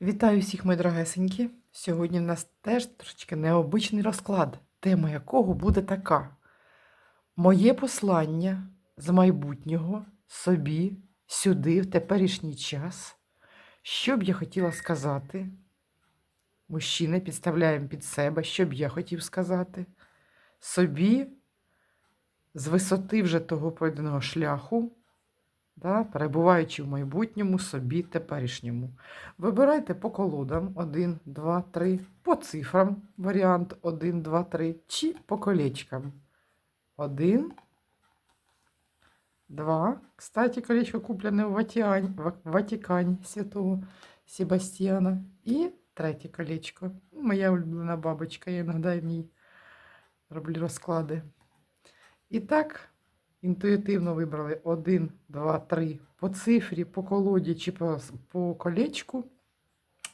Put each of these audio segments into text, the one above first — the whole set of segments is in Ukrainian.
Вітаю всіх, мої дорогесенькі. Сьогодні в нас теж трошечки необичний розклад, тема якого буде така: Моє послання з майбутнього собі сюди, в теперішній час. Що б я хотіла сказати? Мужчини підставляємо під себе, що б я хотів сказати. Собі з висоти вже того пройденого шляху, да, перебуваючи в майбутньому, собі теперішньому. Вибирайте по колодам 1, 2, 3, по цифрам варіант 1, 2, 3, чи по колечкам. 1, 2. Кстати, колечко куплене в Ватіані, в Ватикані святого Себастьяна. І третє колечко. Моя улюблена бабочка, я іноді ній роблю розклади. І так, інтуїтивно вибрали 1, 2, 3 по цифрі, по колоді чи по, по колечку.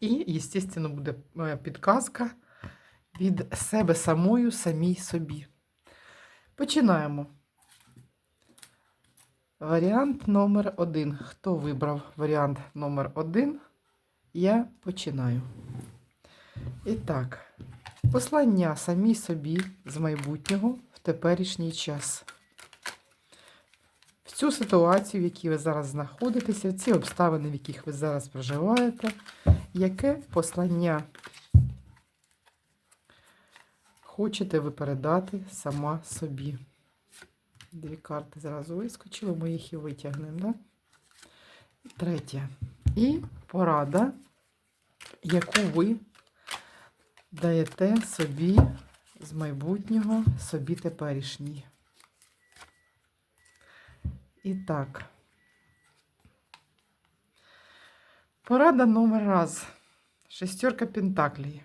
І, звісно, буде е, підказка від себе самою, самій собі. Починаємо. Варіант номер один. Хто вибрав варіант номер один? Я починаю. І так, послання самій собі з майбутнього в теперішній час. Цю ситуацію, в якій ви зараз знаходитеся, ці обставини, в яких ви зараз проживаєте, яке послання хочете ви передати сама собі? Дві карти зразу вискочили, ми їх і витягнемо. Да? Третє. І порада, яку ви даєте собі з майбутнього, собі теперішній. І так. Порада номер раз. Шестерка Пентаклей.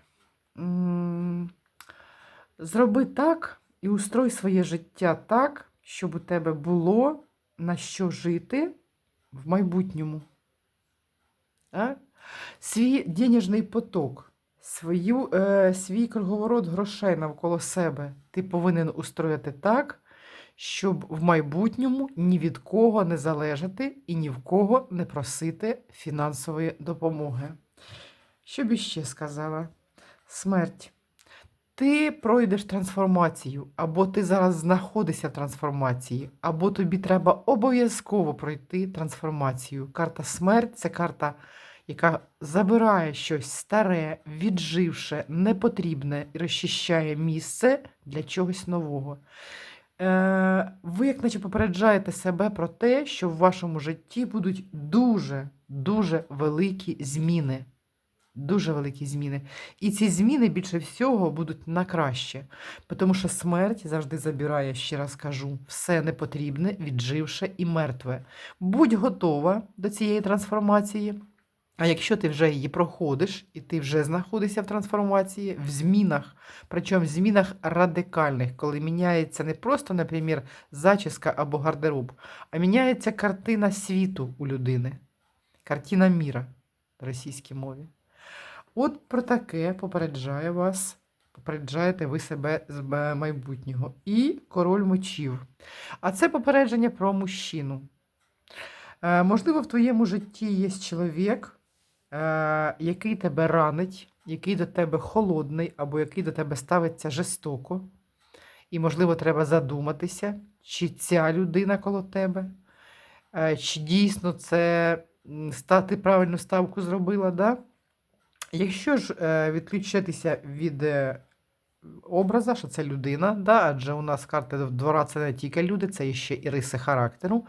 Зроби так і устрой своє життя так, щоб у тебе було на що жити в майбутньому. Так? Свій денежний поток, свою, е, свій круговорот грошей навколо себе ти повинен устроїти так, щоб в майбутньому ні від кого не залежати і ні в кого не просити фінансової допомоги. Що б іще сказала? Смерть. Ти пройдеш трансформацію, або ти зараз знаходишся в трансформації, або тобі треба обов'язково пройти трансформацію. Карта смерть це карта, яка забирає щось старе, відживше, непотрібне і розчищає місце для чогось нового. Е, ви, як наче попереджаєте себе про те, що в вашому житті будуть дуже, дуже великі зміни. Дуже великі зміни. І ці зміни більше всього будуть на краще. Тому що смерть завжди забирає, ще раз кажу, все непотрібне, відживше і мертве. Будь готова до цієї трансформації. А якщо ти вже її проходиш, і ти вже знаходишся в трансформації, в змінах, причому в змінах радикальних, коли міняється не просто, наприклад, зачіска або гардероб, а міняється картина світу у людини, картина міра в російській мові. От про таке попереджає вас, попереджаєте ви себе з майбутнього. І король мечів. А це попередження про мужчину. Е, можливо, в твоєму житті є чоловік, який тебе ранить, який до тебе холодний, або який до тебе ставиться жорстоко. І, можливо, треба задуматися, чи ця людина коло тебе, е, чи дійсно це м, ста- ти правильну ставку зробила, да? Якщо ж е, відключитися від е, образа, що це людина, да, адже у нас карти двора це не тільки люди, це ще і риси характеру,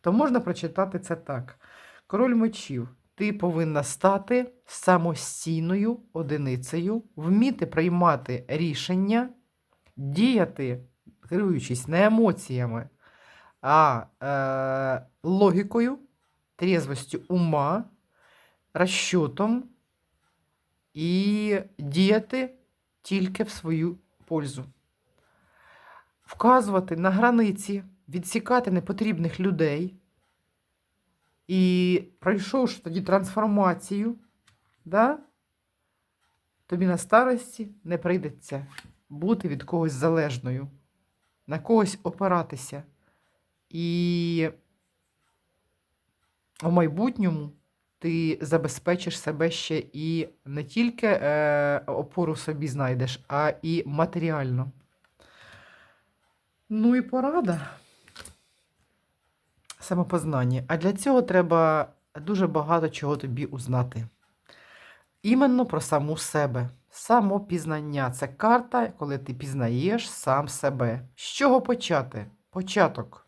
то можна прочитати це так. Король мечів. Ти повинна стати самостійною одиницею, вміти приймати рішення, діяти, керуючись не емоціями, а е, логікою, трізвостю ума, розчотом і діяти тільки в свою пользу. Вказувати на границі, відсікати непотрібних людей. І пройшовши тоді трансформацію, да, тобі на старості не прийдеться бути від когось залежною, на когось опиратися. І у майбутньому ти забезпечиш себе ще і не тільки е, опору собі знайдеш, а і матеріально. Ну і порада. Самопознання. А для цього треба дуже багато чого тобі узнати. Іменно про саму себе. Самопізнання це карта, коли ти пізнаєш сам себе. З чого почати? Початок.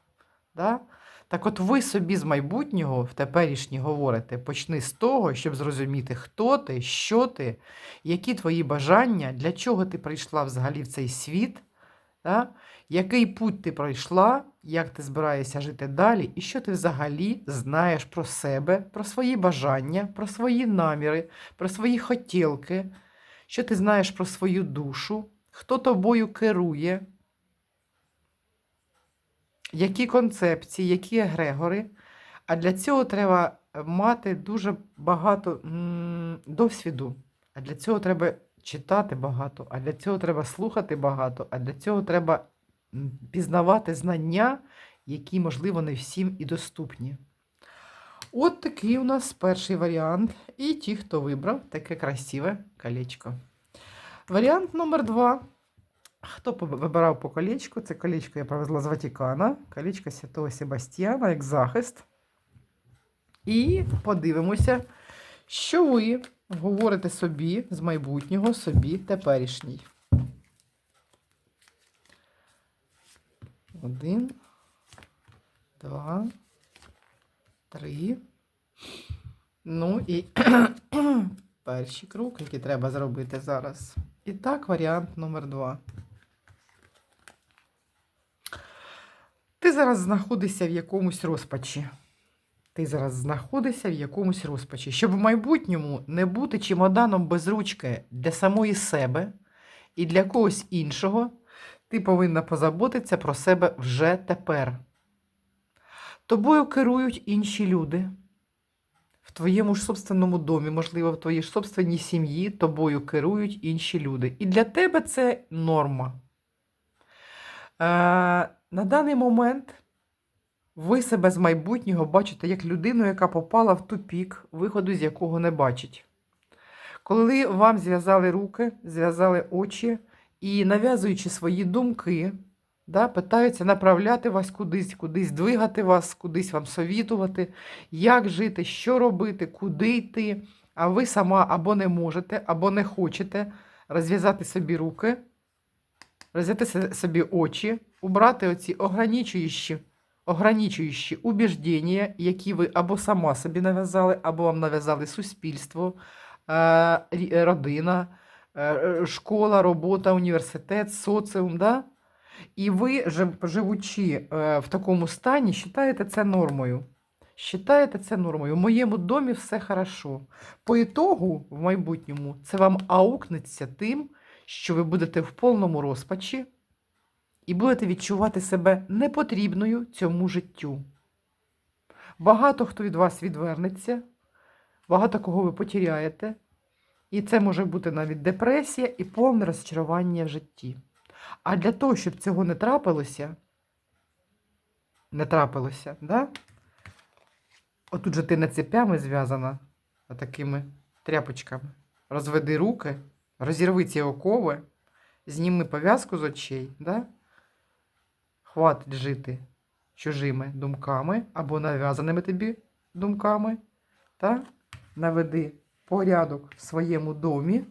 Да? Так от ви собі з майбутнього в теперішнє говорите, почни з того, щоб зрозуміти, хто ти, що ти, які твої бажання, для чого ти прийшла взагалі в цей світ, да? який путь ти пройшла, як ти збираєшся жити далі, і що ти взагалі знаєш про себе, про свої бажання, про свої наміри, про свої хотілки, що ти знаєш про свою душу, хто тобою керує, які концепції, які егрегори. А для цього треба мати дуже багато досвіду. А для цього треба читати багато, а для цього треба слухати багато, а для цього треба пізнавати знання, які, можливо, не всім і доступні. От такий у нас перший варіант. І ті, хто вибрав таке красиве колечко. Варіант номер два. Хто вибирав по колечку? Це колечко я привезла з Ватикана, колечко Святого Себастьяна як захист. І подивимося, що ви говорите собі з майбутнього, собі теперішній. Один, два, три. Ну і перший круг, який треба зробити зараз. І так, варіант номер два. Ти зараз знаходишся в якомусь розпачі. Ти зараз знаходишся в якомусь розпачі. Щоб в майбутньому не бути чемоданом без ручки для самої себе і для когось іншого, ти повинна позаботитися про себе вже тепер. Тобою керують інші люди. В твоєму ж собственному домі, можливо, в твоїй ж собственній сім'ї тобою керують інші люди. І для тебе це норма. Е, на даний момент ви себе з майбутнього бачите як людину, яка попала в тупік, виходу з якого не бачить. Коли вам зв'язали руки, зв'язали очі і, нав'язуючи свої думки, да, питаються направляти вас кудись, кудись двигати вас, кудись вам совітувати, як жити, що робити, куди йти, а ви сама або не можете, або не хочете розв'язати собі руки, розв'язати собі очі, убрати оці ограничуючі, ограничуючі убіждення, які ви або сама собі нав'язали, або вам нав'язали суспільство, е, родина, е, е, школа, робота, університет, соціум. Да? І ви, живучи е, в такому стані, вважаєте це нормою. Считаєте це нормою. В моєму домі все хорошо. По ітогу, в майбутньому, це вам аукнеться тим, що ви будете в повному розпачі і будете відчувати себе непотрібною цьому життю. Багато хто від вас відвернеться, багато кого ви потеряєте, і це може бути навіть депресія і повне розчарування в житті. А для того, щоб цього не трапилося, не трапилося, да? Отут же ти не цепями зв'язана, а такими тряпочками. Розведи руки, розірви ці окови, зніми пов'язку з очей, да? Хватить жити чужими думками або нав'язаними тобі думками, та? наведи порядок в своєму домі.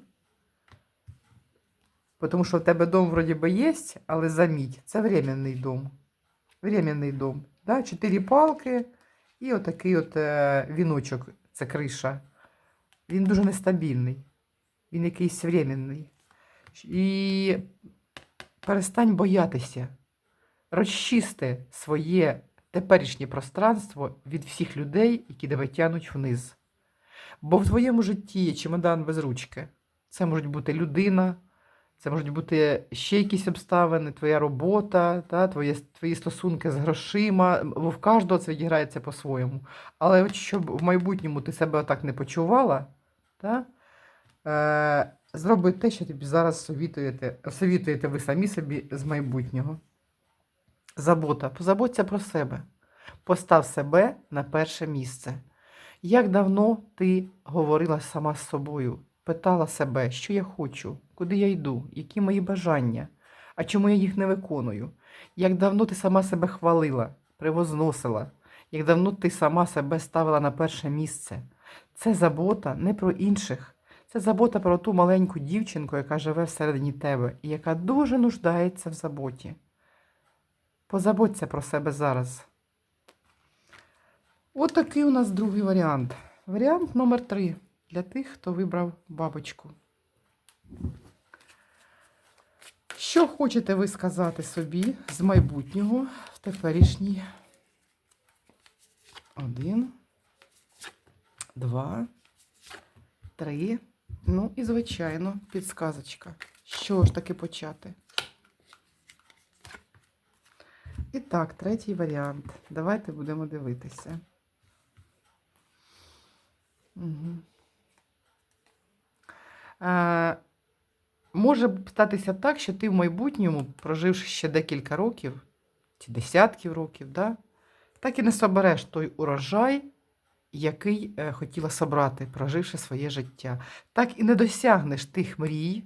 Тому що в тебе дом вроді би є, але заміть, це временний дом. Временний дом. Да? Чотири палки і отакий от е, віночок, це криша. Він дуже нестабільний. Він якийсь временний. І перестань боятися. Розчисти своє теперішнє пространство від всіх людей, які тебе тянуть вниз. Бо в твоєму житті є чемодан без ручки. Це можуть бути людина, це можуть бути ще якісь обставини, твоя робота, та, твої, твої стосунки з грошима. Бо в кожного це відіграється по-своєму. Але от щоб в майбутньому ти себе отак не почувала, та, е, зроби те, що тобі зараз совітуєте, совітуєте ви самі собі з майбутнього. Забота. Позаботься про себе. Постав себе на перше місце. Як давно ти говорила сама з собою, питала себе, що я хочу, куди я йду, які мої бажання, а чому я їх не виконую? Як давно ти сама себе хвалила, привозносила, як давно ти сама себе ставила на перше місце? Це забота не про інших, це забота про ту маленьку дівчинку, яка живе всередині тебе і яка дуже нуждається в заботі. Позаботься про себе зараз. От такий у нас другий варіант. Варіант номер три для тих, хто вибрав бабочку. Що хочете ви сказати собі з майбутнього в теперішній? Один, два, три. Ну і, звичайно, підсказочка. Що ж таки почати? І так, третій варіант. Давайте будемо дивитися. Угу. Е, може статися так, що ти в майбутньому, проживши ще декілька років, чи десятків років, да, так і не собереш той урожай, який е, хотіла собрати, проживши своє життя. Так і не досягнеш тих мрій,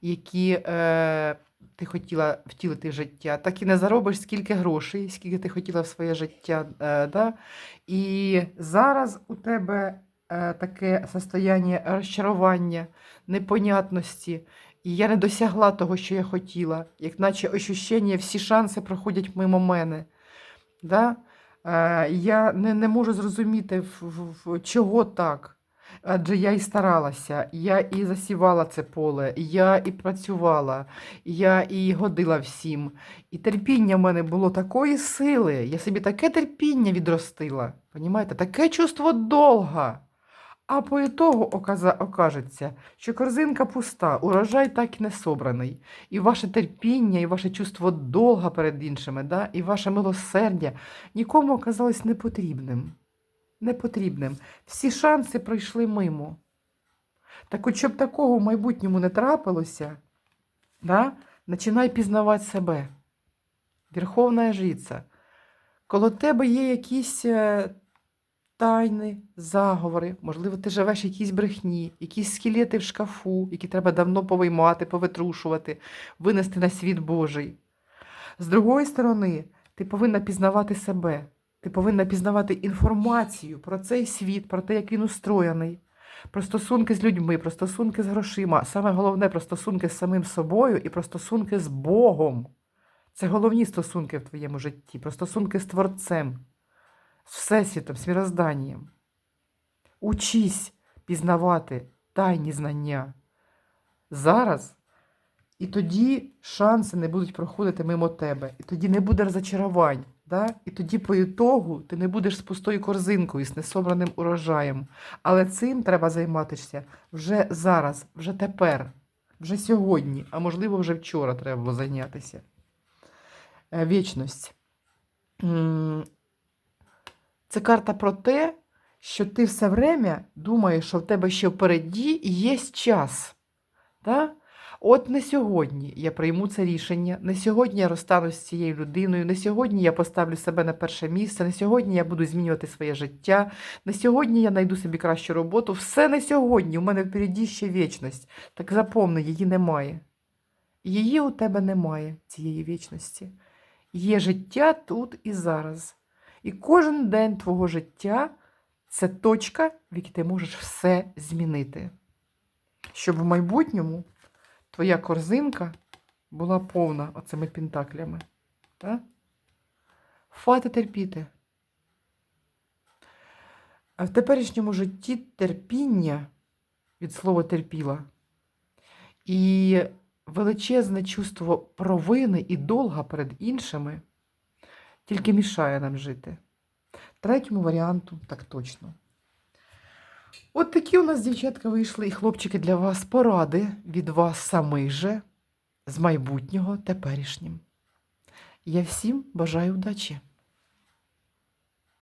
які е, ти хотіла втілити в життя, так і не заробиш скільки грошей, скільки ти хотіла в своє життя. Е, да? І зараз у тебе е, таке состояння розчарування, непонятності. І я не досягла того, що я хотіла, як наче ощущення, всі шанси проходять мимо мене. Да? Е, я не, не можу зрозуміти, чого так. Адже я і старалася, я і засівала це поле, я і працювала, я і годила всім. І терпіння в мене було такої сили, я собі таке терпіння відростила, понімаєте? таке чувство долга. А по ітогу окажеться, що корзинка пуста, урожай так і не собраний. І ваше терпіння, і ваше чувство долга перед іншими, да? і ваше милосердя нікому оказалось непотрібним. Непотрібним. Всі шанси пройшли мимо. Так от, щоб такого в майбутньому не трапилося, да? починай пізнавати себе. Верховна жриця. Коло тебе є якісь е, тайни, заговори, можливо, ти живеш в якійсь брехні, якісь скелети в шкафу, які треба давно повиймати, повитрушувати, винести на світ Божий. З другої сторони, ти повинна пізнавати себе. Ти повинна пізнавати інформацію про цей світ, про те, як він устроєний, про стосунки з людьми, про стосунки з грошима, саме головне про стосунки з самим собою і про стосунки з Богом. Це головні стосунки в твоєму житті, про стосунки з Творцем, з Всесвітом, з мірозданням. Учись пізнавати тайні знання зараз, і тоді шанси не будуть проходити мимо тебе, і тоді не буде розочарувань. Да? І тоді по ітогу ти не будеш з пустою корзинкою, з несобраним урожаєм. Але цим треба займатися вже зараз, вже тепер, вже сьогодні, а можливо, вже вчора треба було зайнятися. Е, Вічність. Це карта про те, що ти все время думаєш, що в тебе ще впереді є час. Да? От не сьогодні я прийму це рішення, не сьогодні я розстанусь з цією людиною, не сьогодні я поставлю себе на перше місце, не сьогодні я буду змінювати своє життя, не сьогодні я знайду собі кращу роботу. Все не сьогодні. У мене впереді ще вічність. Так запомни, її немає. Її у тебе немає, цієї вічності. Є життя тут і зараз. І кожен день твого життя це точка, в якій ти можеш все змінити. Щоб в майбутньому твоя корзинка була повна оцими пентаклями. Так? Фати терпіти. А в теперішньому житті терпіння від слова терпіла. І величезне чувство провини і долга перед іншими тільки мішає нам жити. Третьому варіанту так точно. От такі у нас, дівчатка, вийшли і хлопчики для вас поради від вас самих же з майбутнього теперішнім. Я всім бажаю удачі!